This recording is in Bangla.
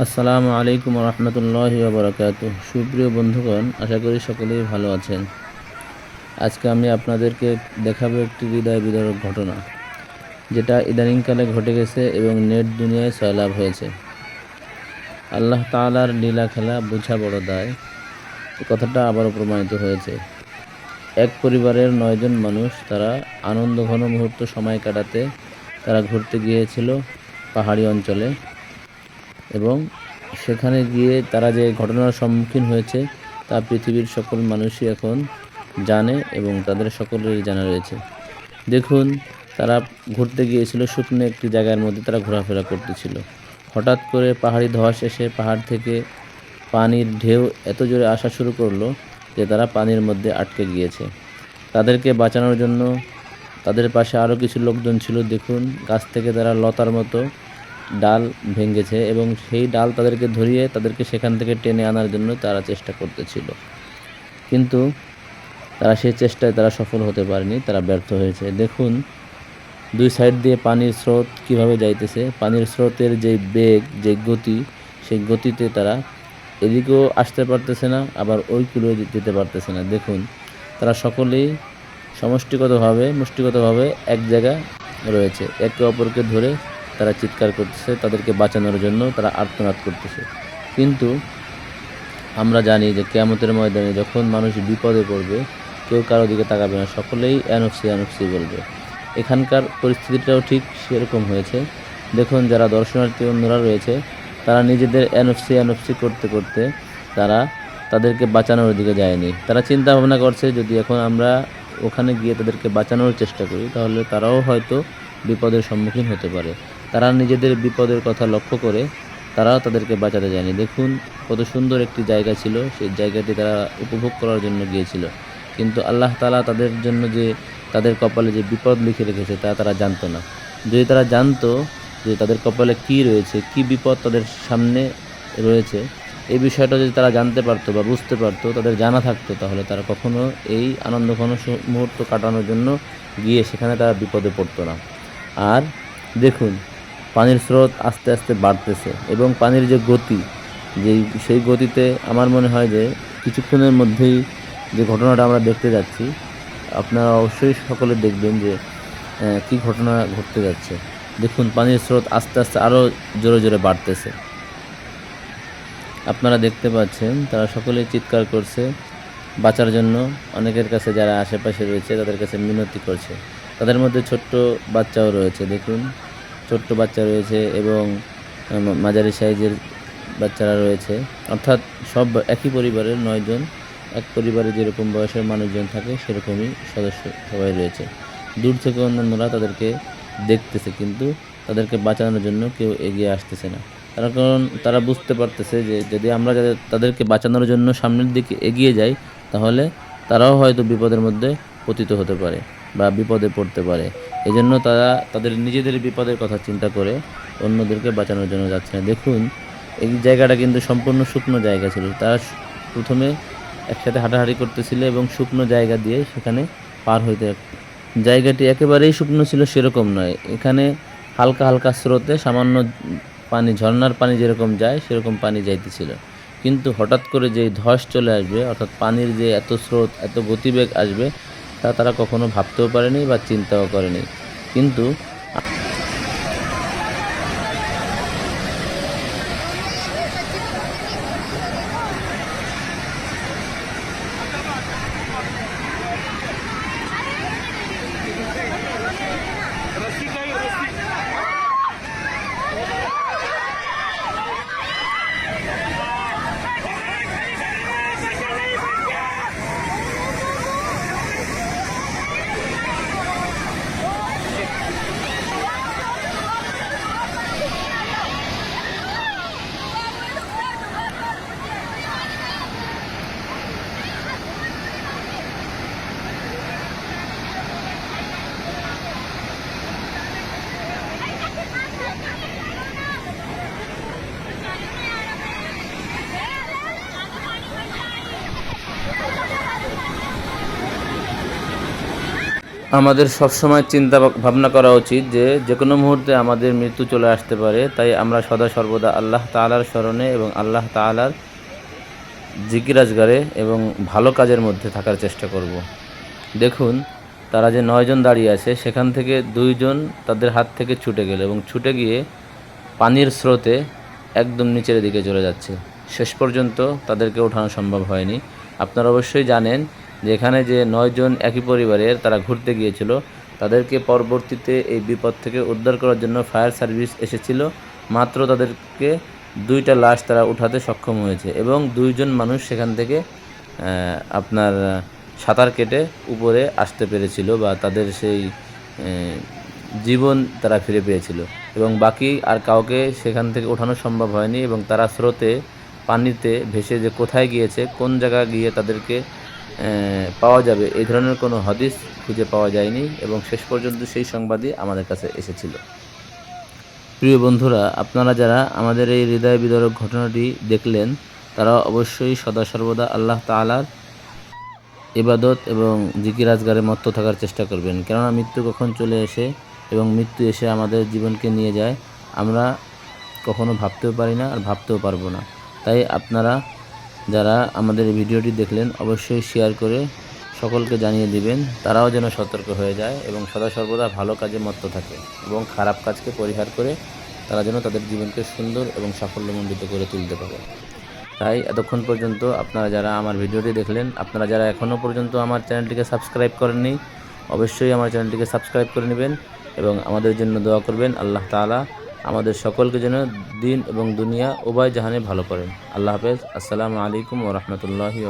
আসসালামু আলাইকুম রহমতুল্লাহ বারকাত সুপ্রিয় বন্ধুগণ, আশা করি সকলেই ভালো আছেন। আজকে আমি আপনাদেরকে দেখাবো একটি হৃদয় বিদারক ঘটনা, যেটা ইদানিংকালে ঘটে গেছে এবং নেট দুনিয়ায় সয়লাভ হয়েছে। আল্লাহ তাআলার লীলা খেলা বোঝা বড় দায় কথাটা আবারও প্রমাণিত হয়েছে। এক পরিবারের নয়জন মানুষ তারা আনন্দ ঘন মুহূর্ত সময় কাটাতে তারা ঘুরতে গিয়েছিল পাহাড়ি অঞ্চলে। এবং সেখানে গিয়ে তারা যে ঘটনার সম্মুখীন হয়েছে, তা পৃথিবীর সকল মানুষই এখন জানে এবং তাদের সকলেরই জানা রয়েছে। দেখুন, তারা ঘুরতে গিয়েছিল, শুকনো একটি জায়গার মধ্যে তারা ঘোরাফেরা করতেছিল। হঠাৎ করে পাহাড়ি ধস এসে পাহাড় থেকে পানির ঢেউ এত জোরে আসা শুরু করল যে তারা পানির মধ্যে আটকে গিয়েছে। তাদেরকে বাঁচানোর জন্য তাদের পাশে আরও কিছু লোকজন ছিল। দেখুন, গাছ থেকে তারা লতার মতো ডাল ভেঙেছে এবং সেই ডাল তাদেরকে ধরিয়ে তাদেরকে সেখান থেকে টেনে আনার জন্য তারা চেষ্টা করতেছিল। কিন্তু তারা সেই চেষ্টায় তারা সফল হতে পারেনি, তারা ব্যর্থ হয়েছে। দেখুন, দুই সাইড দিয়ে পানির স্রোত কীভাবে যাইতেছে, পানির স্রোতের যে বেগ যে গতি, সেই গতিতে তারা এদিকেও আসতে পারতেছে না, আবার ওই কুলেও যেতে পারতেছে না। দেখুন, তারা সকলেই সমষ্টিগতভাবে, মুষ্টিগতভাবে এক জায়গা রয়েছে। একে অপরকে ধরে তারা চিৎকার করতেছে, তাদেরকে বাঁচানোর জন্য তারা আর্তনাদ করতেছে। কিন্তু আমরা জানি যে কেয়ামতের ময়দানে যখন মানুষ বিপদে পড়বে, কেউ কারও দিকে তাকাবে না, সকলেই অ্যানফসি অ্যানফসি বলবে। এখানকার পরিস্থিতিটাও ঠিক সেরকম হয়েছে। দেখুন, যারা দর্শনার্থী অন্যরা রয়েছে, তারা নিজেদের এনএফসি এনএফসি করতে করতে তারা তাদেরকে বাঁচানোর দিকে যায়নি। তারা চিন্তা ভাবনা করছে, যদি এখন আমরা ওখানে গিয়ে তাদেরকে বাঁচানোর চেষ্টা করি, তাহলে তারাও হয়তো বিপদের সম্মুখীন হতে পারে। তারা নিজেদের বিপদের কথা লক্ষ্য করে তারাও তাদেরকে বাঁচাতে যায়নি। দেখুন, কত সুন্দর একটি জায়গা ছিল, সেই জায়গাটি তারা উপভোগ করার জন্য গিয়েছিল। কিন্তু আল্লাহ তালা তাদের জন্য যে, তাদের কপালে যে বিপদ লিখে রেখেছে, তা তারা জানতো না। যদি তারা জানতো যে তাদের কপালে কি রয়েছে, কি বিপদ তাদের সামনে রয়েছে, এই বিষয়টা যদি তারা জানতে পারতো বা বুঝতে পারতো, তাদের জানা থাকতো, তাহলে তারা কখনো এই আনন্দঘন মুহূর্ত কাটানোর জন্য গিয়ে সেখানে তারা বিপদে পড়তো না। আর দেখুন পানির স্রোত আস্তে আস্তে বাড়তেছে এবং পানির যে গতি, যেই, সেই গতিতে আমার মনে হয় যে কিছুক্ষণের মধ্যেই যে ঘটনাটা আমরা দেখতে যাচ্ছি, আপনারা অবশ্যই সকলে দেখবেন যে কি ঘটনা ঘটতে যাচ্ছে। দেখুন, পানির স্রোত আস্তে আস্তে আরও জোরে জোরে বাড়তেছে। আপনারা দেখতে পাচ্ছেন, তারা সকলেই চিৎকার করছে, বাঁচার জন্য। অনেকের কাছে যারা আশেপাশে রয়েছে, তাদের কাছে মিনতি করছে। তাদের মধ্যে ছোট্ট বাচ্চাও রয়েছে, দেখুন। ছোট্ট বাচ্চা রয়েছে এবং মাঝারি সাইজের বাচ্চারা রয়েছে। অর্থাৎ সব একই পরিবারের নয়জন এক পরিবারে যেরকম বয়সের মানুষজন থাকে, সেরকমই সদস্য সবাই রয়েছে। দূর থেকে অন্যান্যরা তাদেরকে দেখতেছে, কিন্তু তাদেরকে বাঁচানোর জন্য কেউ এগিয়ে আসতেছে না। তার কারণ তারা বুঝতে পারতেছে যে, যদি আমরা তাদেরকে বাঁচানোর জন্য সামনের দিকে এগিয়ে যাই, তাহলে তারাও হয়তো বিপদের মধ্যে পতিত হতে পারে বা বিপদে পড়তে পারে। এই জন্য তারা তাদের নিজেদের বিপদের কথা চিন্তা করে অন্যদেরকে বাঁচানোর জন্য যাচ্ছে না। দেখুন, এই জায়গাটা কিন্তু সম্পূর্ণ শুকনো জায়গা ছিল। তারা প্রথমে একসাথে হাঁটাহাঁটি করতেছিল এবং শুকনো জায়গা দিয়ে সেখানে পার হইতে জায়গাটি একেবারেই শুকনো ছিল সেরকম নয়। এখানে হালকা হালকা স্রোতে সামান্য পানি, ঝর্নার পানি যেরকম যায়, সেরকম পানি যাইতেছিল। কিন্তু হঠাৎ করে যে ধস চলে আসবে, অর্থাৎ পানির যে এত স্রোত, এত গতিবেগ আসবে তা তারা কখনো ভাবতেও পারেনি বা চিন্তাও করেনি। কিন্তু আমাদের সবসময় চিন্তা ভাবনা করা উচিত যে যে কোনো মুহূর্তে আমাদের মৃত্যু চলে আসতে পারে, তাই আমরা সদা সর্বদা আল্লাহ তালার স্মরণে এবং আল্লাহ তাআলার জিকিরাজগারে এবং ভালো কাজের মধ্যে থাকার চেষ্টা করব। দেখুন, তারা যে নয়জন দাঁড়িয়ে আছে, সেখান থেকে দুইজন তাদের হাত থেকে ছুটে গেল এবং ছুটে গিয়ে পানির স্রোতে একদম নিচের দিকে চলে যাচ্ছে শেষ পর্যন্ত তাদেরকে ওঠানো সম্ভব হয়নি আপনারা অবশ্যই জানেন যে এখানে যে নয়জন একই পরিবারের তারা ঘুরতে গিয়েছিল, তাদেরকে পরবর্তীতে এই বিপদ থেকে উদ্ধার করার জন্য ফায়ার সার্ভিস এসেছিল। মাত্র তাদেরকে দুইটা লাশ তারা উঠাতে সক্ষম হয়েছে এবং দুইজন মানুষ সেখান থেকে আপনার, সাঁতার কেটে উপরে আসতে পেরেছিল বা তাদের সেই জীবন তারা ফিরে পেয়েছিল এবং বাকি আর কাউকে সেখান থেকে ওঠানো সম্ভব হয়নি এবং তারা স্রোতে, পানিতে ভেসে যে কোথায় গিয়েছে, কোন জায়গায় গিয়ে তাদেরকে পাওয়া যাবে। এই ধরনের কোনো হদিস খুঁজে পাওয়া যায়নি এবং শেষ পর্যন্ত সেই সংবাদই আমাদের কাছে এসেছিল। প্রিয় বন্ধুরা, আপনারা যারা আমাদের এই হৃদয় বিদরক ঘটনাটি দেখলেন, তারা অবশ্যই সদা সর্বদা আল্লাহ তাআলার ইবাদত এবং জিকিরাজগারে মত্ত থাকার চেষ্টা করবেন। কেননা মৃত্যু কখন চলে এসে এবং মৃত্যু এসে আমাদের জীবনকে নিয়ে যায়, আমরা কখনো ভাবতেও পারি না আর ভাবতেও পারব না। তাই আপনারা যারা আমাদের ভিডিওটি দেখলেন অবশ্যই শেয়ার করে সকলকে জানিয়ে দিবেন, তারাও যেন সতর্ক হয়ে যায় এবং সদা সর্বদা ভালো কাজে মত্ত থাকে এবং খারাপ কাজকে পরিহার করে তারা যেন তাদের জীবনকে সুন্দর এবং সাফল্যমণ্ডিত করে তুলতে পারে। তাই এতক্ষণ পর্যন্ত আপনারা যারা আমার ভিডিওটি দেখলেন, আপনারা যারা এখনও পর্যন্ত আমার চ্যানেলটিকে সাবস্ক্রাইব করেননি, অবশ্যই আমার চ্যানেলটিকে সাবস্ক্রাইব করে নেবেন এবং আমাদের জন্য দোয়া করবেন আল্লাহ তাআলা আমাদের সকলকে যেন দিন এবং দুনিয়া উভয় জাহানে ভালো করেন। আল্লাহ হাফেজ। আসসালামু আলাইকুম ও রহমতুল্লাহি